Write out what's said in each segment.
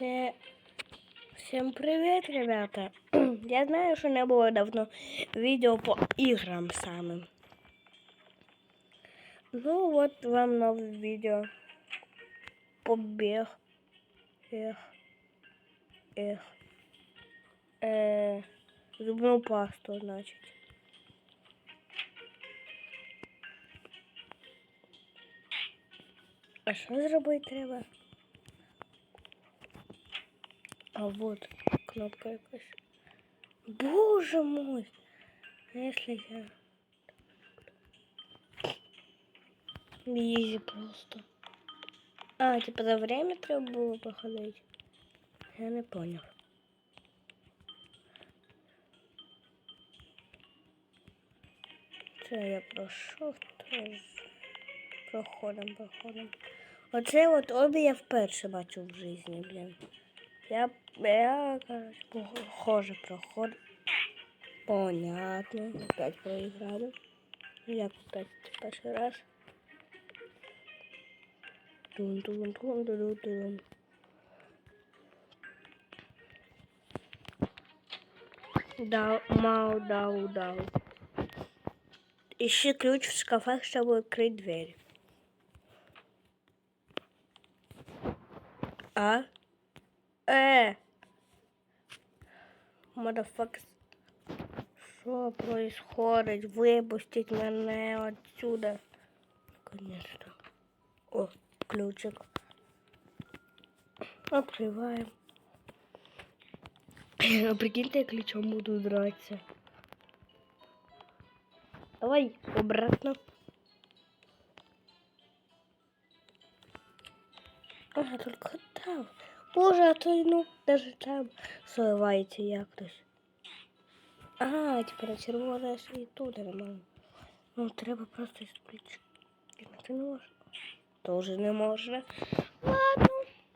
Все... Всем привет, ребята! Я знаю, что не было давно видео по играм самым. Ну вот вам новое видео. Побег. Эх. Эх. Э, зубную пасту, значит. А що зробити треба? А вот кнопка якась. Боже мой! А если я... Изи просто. А, типа за время треба було походити? Я не понял. Це я пройшов теж. Проходом, проходом. Оце от обі я вперше бачу в житті, блін. Я, я короче, похоже проход. Понятно. Опять проиграли. Я опять перший раз. тун тун тун тун тун Дау, мау, дау, дау. Ищи ключ в шкафах, чтобы открыть дверь. А? Э! Мадафакс. Что происходит? Выпустить меня отсюда. Конечно. О, ключик. Открываем. А прикиньте, я ключом буду драться. Давай обратно. Ага, только там. Боже, а то ну даже там сливається якось. А, тепер червона і тут нормально. Ну, треба просто ісключити. Це не можна. Тоже не можна. Ладно.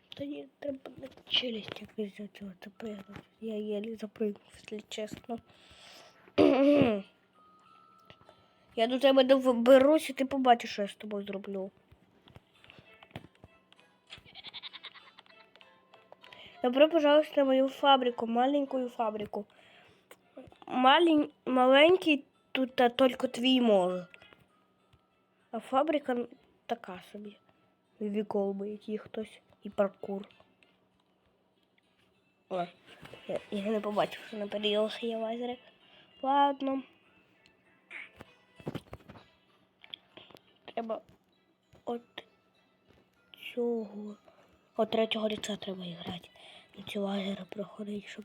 Тоді треба на челюсть якось взяти. Я єлі запригнув, якщо чесно. Я до тебе доберусь, і ти побачиш, що я з тобою зроблю. Добро пожаловать на мою фабрику, маленькую фабрику. Малень... Маленький тут а, только твій може. А фабрика така собі. Віколбить їх хтось і паркур. О, я, я не побачив, що на період є лазери. Ладно. Треба от цього. От третього ліца треба грати. На ці лазери проходить, щоб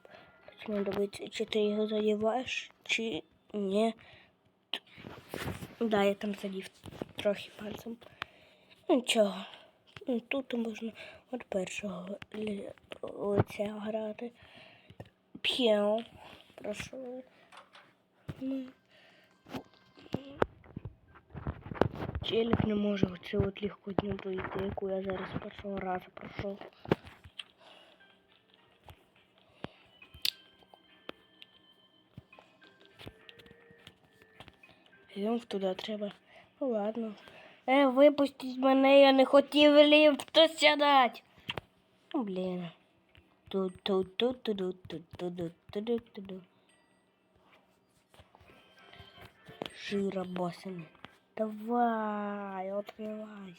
точно добити, чи ти його задіваєш, чи ні. Да, я там задів трохи пальцем. Ну, Нічого. Ну, Тут можна от першого лиця грати. П'єу. Прошу. Ну. Челік не може оцю от легкотню пройти, яку я зараз першого разу пройшов. Йдемо туди треба. Ну ладно. Е, випустіть мене, я не хотів ліфт сядати. Ну, блін. Ту-ту-ту-ту-ту-ту-ту-ту-ту-ту-ту. Жира босами. Давай, открывай.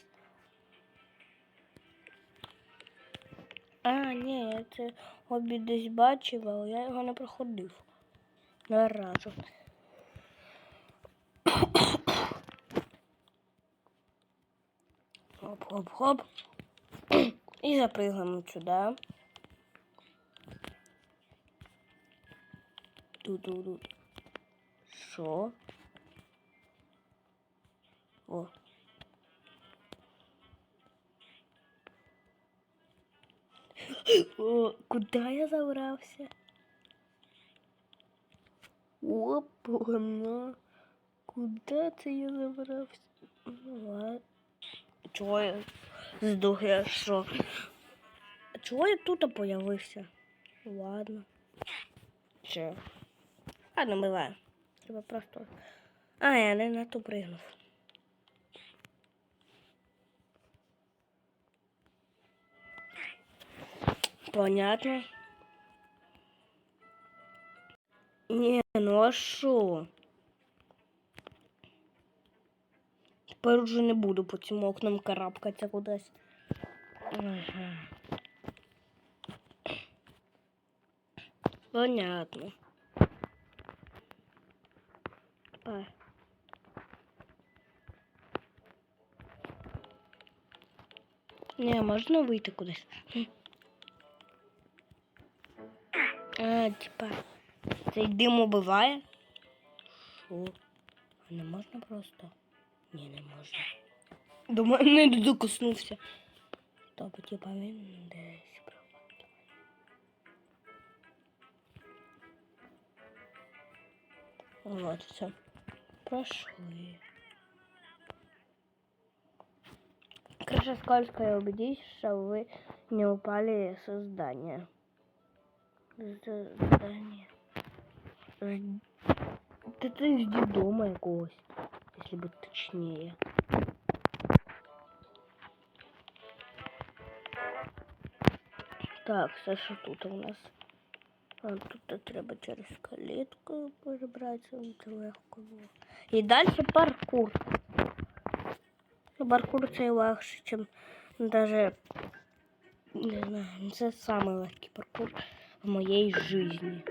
А, ні, я це обі десь бачив, але я його не проходив. Наразу. Хоп-хоп-хоп. И запрыгнем сюда. Ту ту ту. Что? О. О, куда я забрался? Опа, на. Куди це я забрався? Ну ладно. Чого я здох я що? Чого я тут появився? Ладно. Че? Ладно, бывает. Треба просто. А, я не на ту пригнув. Понятно. Ні, ну а що? Тепер уже не буду по цим окнам карабкатися кудись. Ага. Понятно. А. Не, можна вийти кудись. А, типа, цей дим убиває? Що? А не можна просто? Ні, не можна. До мене не докоснувся. Тобто, типа, він десь. проводить. Вот, все. Прошли. Крыша скользкая, убедитесь, что вы не упали со здания. З здания. Ж- Да ты жди дома якогось, если быть точнее. Так, все, що тут у нас? А, тут треба через калітку перебратися, це легко було. І далі паркур. Ну, Паркур це легше, ніж даже не знаю, це самий легкий паркур в моїй житті.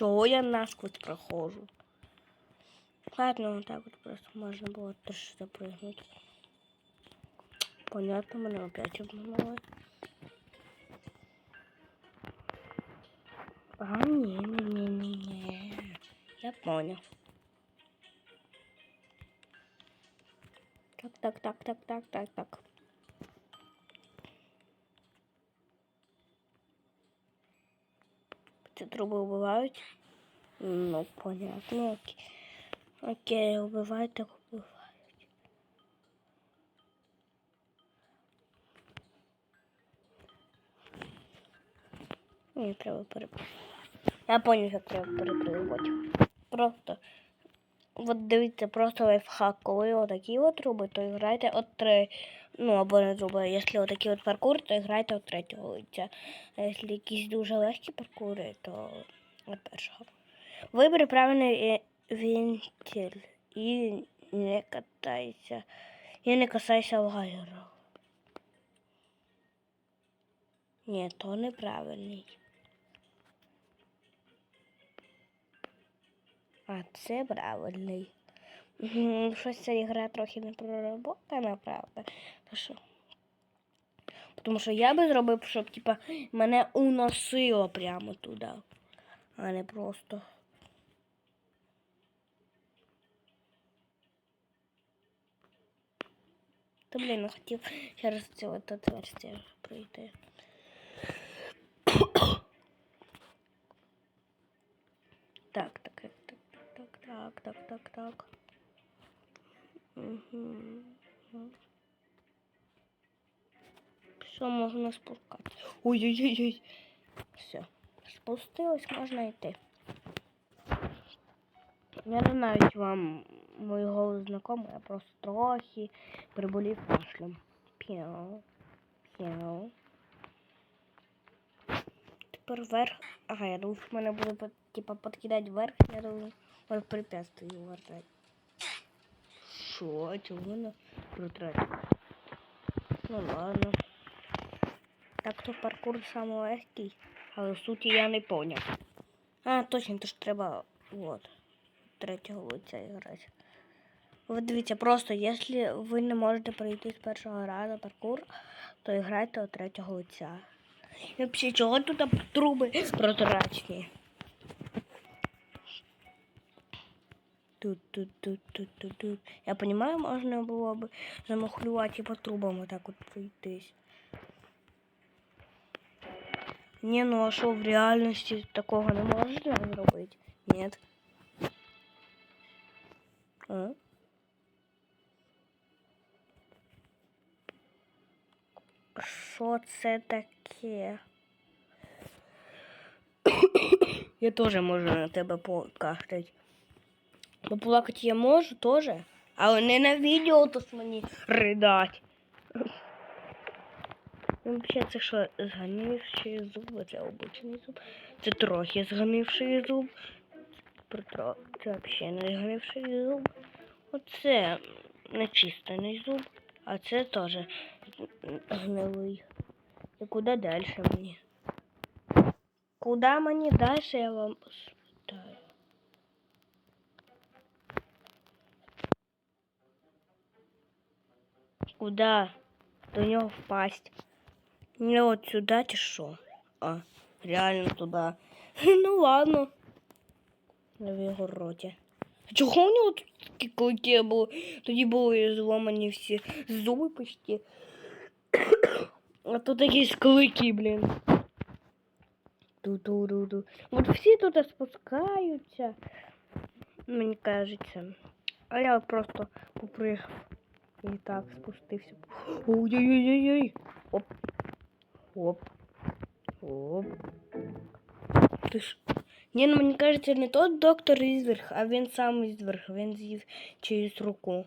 Чого я насквозь прохожу? Ладно, вот так вот просто можно было тоже запрыгнуть. Понятно, меня опять обманули. А, не, не, не, не, не. Я понял. Так, так, так, так, так, так, так. Ці труби вбивають? Ну, понятно. Окей, вбивають, так вбивають. Мені треба перепрыгнути. Я понял, як треба перепрыгувати. Просто. От дивіться, просто лайфхак, коли отакі от труби, то грайте от три. Ну, або не труби. Якщо отакий от паркур, то грайте от третього лиця. А якщо якісь дуже легкі паркури, то от першого. Вибери правильний е, вентиль і не катайся. І не касайся лайеру. Ні, то неправильний. А це правильний. Щось ця ігра трохи не проработана, правда. Що? Тому що я би зробив, щоб типа, мене уносило прямо туди, а не просто. Та блін, я хотів через це от отверстие пройти. Так, так, так, так, так, так, так, так, так. Все, можна спускати. Ой-ой-ой. Все. Спустилось, можна йти. Я не знаю, чи вам мій голос знайомий, я просто трохи приболів кашлем. П'яу. П'яу. Тепер вверх. Ага, я думав, що мене буде типа подкидати вверх, я думаю, може препятствие вважати. Що? Чого не протратив? Ну ладно. Так то паркур самий легкий, але в суті я не поняв. А, точно, то ж треба от, третього лиця грати. Вот дивіться, просто якщо ви не можете пройти з першого разу паркур, то грайте от третього лиця. І взагалі, чого тут труби прозрачні? Тут, тут, тут, тут, тут, тут. Я понимаю, можна було б замахлювати і по трубам отак от пройтись. Ні, ну а що в реальності такого не можна зробити? Ні. А? Що це таке? Я теж можу на тебе покашлять. Ну плакати я можу теж. Але не на відео тут мені ридать. Ну, взагалі, це що зганивший зуб, це обичний зуб. Це трохи зганивший зуб. Притро... Це взагалі не зганивший зуб. Оце нечистий зуб, а це теж гнилий. І куди далі мені? Куди мені далі я вам куда до него впасть. Не вот сюда чи? А, реально туда. Ну ладно. В його роті. А чого у нього такие клыки были? було? не були зламані все зубы почти. А тут есть клыки, блин. Ту-ту-ру-ру. От всі тут спускаются. Мне кажется. А я просто поприїхав. І так, спустився. Ой-ой-ой-ой-ой! Оп! Оп! Оп! Ти ж... Ні, ну мені кажеться, не тот доктор Ізверх, а він сам Ізверх. Він з'їв чиюсь руку.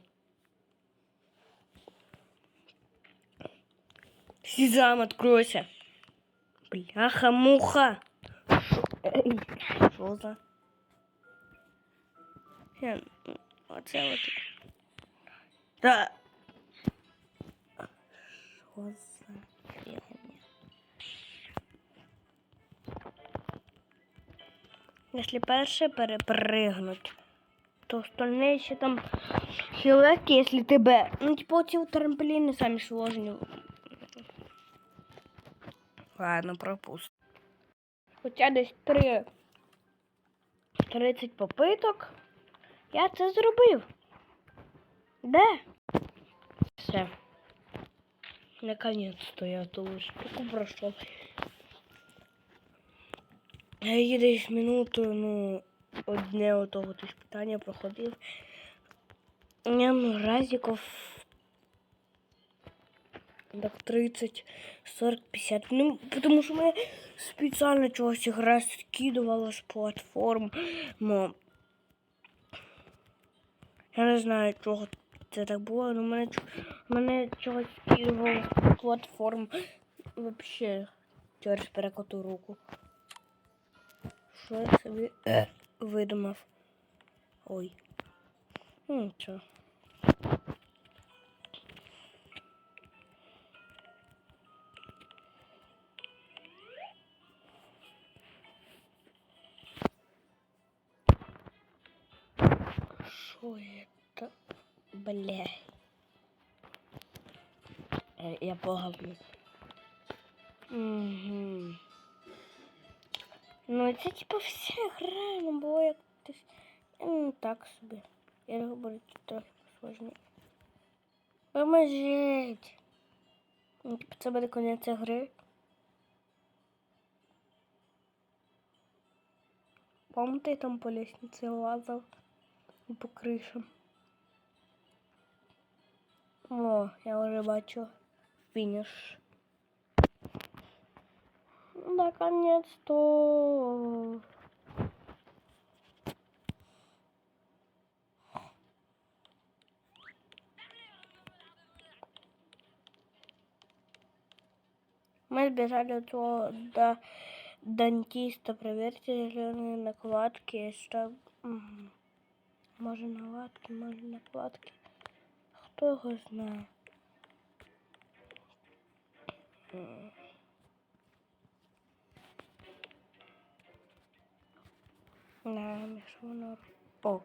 Сезам, откройся. Бляха-муха. Что за? Оце от. Да. Коза. Якщо перше перепригнуть, то остальне ще там хілеки, якщо тебе... Ну, типу, ці трампліни самі сложні. Ладно, пропуск. Хоча десь три 30 попиток. Я це зробив. Де? Все. Наконец-то я эту штуку прошел. Я десь минуту, ну, одне отого испытания проходил. проходив. Ням разиков так 30, 40, 50. Ну, потому что мы специально чего-то игра скидывала с платформ. Но я не знаю, чого це так було, але мене мене чогось Києва платформ вообще через перекоту руку. Що я собі е, видумав? Ой. Ну чого. Що є? бля. Е, я погаблю. Угу. Ну это типа вся гра, ну було як тось. Ну так себе. Я говорю, чуть трохи посложніше. Поможеть. Ну, типу це буде конець гри. Помните, я там по лестнице лазал по крышам. О, я уже бачу фініш. Наконец-то. Мы сбежали до, до дантиста. Проверьте зеленые накладки, что... Угу. Можно накладки, можно накладки. Хто його знає? Не, що воно... О!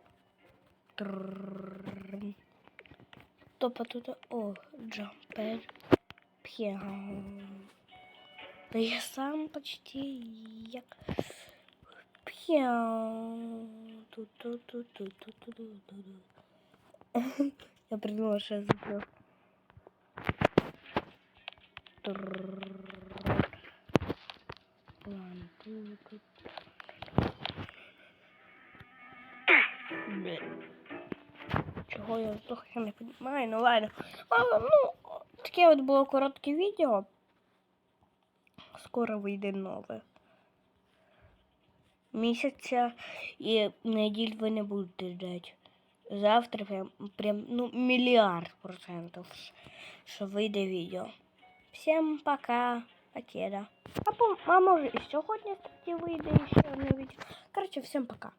Топа тут... О, джампер. Пьян. Да я сам почти як... Пьян. Тут, тут, тут, тут, тут, тут, тут. Я придумала, що я two. Чого я трохи не розумію, ну ладно. А, ну, таке от було коротке відео. Скоро вийде нове. Місяця і неділь ви не будете ждати. Завтра прям, прям ну, миллиард процентов, ш- що вийде відео. Всім пока, покеда. А, по- а може і сьогодні кстати, вийде ще одне відео. Коротше, всім пока.